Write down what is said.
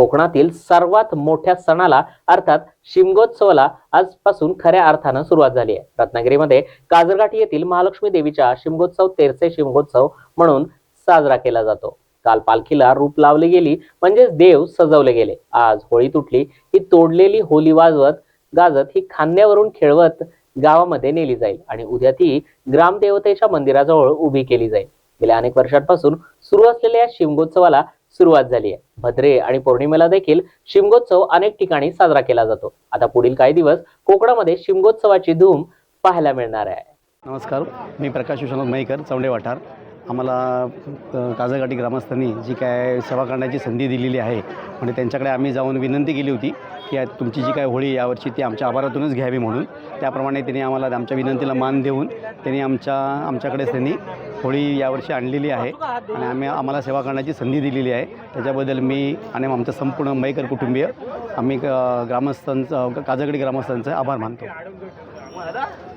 कोकणातील सर्वात मोठ्या सणाला अर्थात शिमगोत्सवाला आजपासून खऱ्या अर्थानं सुरुवात झाली आहे. रत्नागिरीमध्ये काजरघाट येथील महालक्ष्मी देवीच्या शिमगोत्सव तेरसे शिमगोत्सव म्हणून साजरा केला जातो. काल पालखीला रूप लावली गेली म्हणजेच देव सजवले गेले. आज होळी तुटली ही तोडलेली होली वाजवत गाजत ही खांद्यावरून खेळवत गावामध्ये नेली जाईल आणि उद्या ती ग्रामदेवतेच्या मंदिराजवळ उभी केली जाईल. गेल्या अनेक वर्षांपासून सुरू असलेल्या या शिमगोत्सवाला सुरुवात झाली आहे. भद्रे आणि पौर्णिमेला देखील शिमगोत्सव अनेक ठिकाणी साजरा केला जातो. आता पुढील काही दिवस कोकणामध्ये शिमगोत्सवाची धूम पाहायला मिळणार आहे. नमस्कार मी प्रकाश विश्वनाथ मयेकर चौंडे वाठार. आम्हाला अ, ग्रामस्थांनी जी काय सेवा करण्याची संधी दिलेली आहे म्हणजे त्यांच्याकडे आम्ही जाऊन विनंती केली होती. की तुमची जी काय होळी यावर्षी ती आमच्या आभारातूनच घ्यावी म्हणून. त्याप्रमाणे त्यांनी आम्हाला आमच्या विनंतीला मान देऊन त्यांनी आमच्या आमच्याकडेच त्यांनी होळी यावर्षी आणलेली आहे. आणि आम्ही आम्हाला सेवा करण्याची संधी दिलेली आहे. त्याच्याबद्दल मी आणि आमचं संपूर्ण मयकर कुटुंबीय आम्ही ग्रामस्थांचं काजगडी ग्रामस्थांचं आभार मानतो.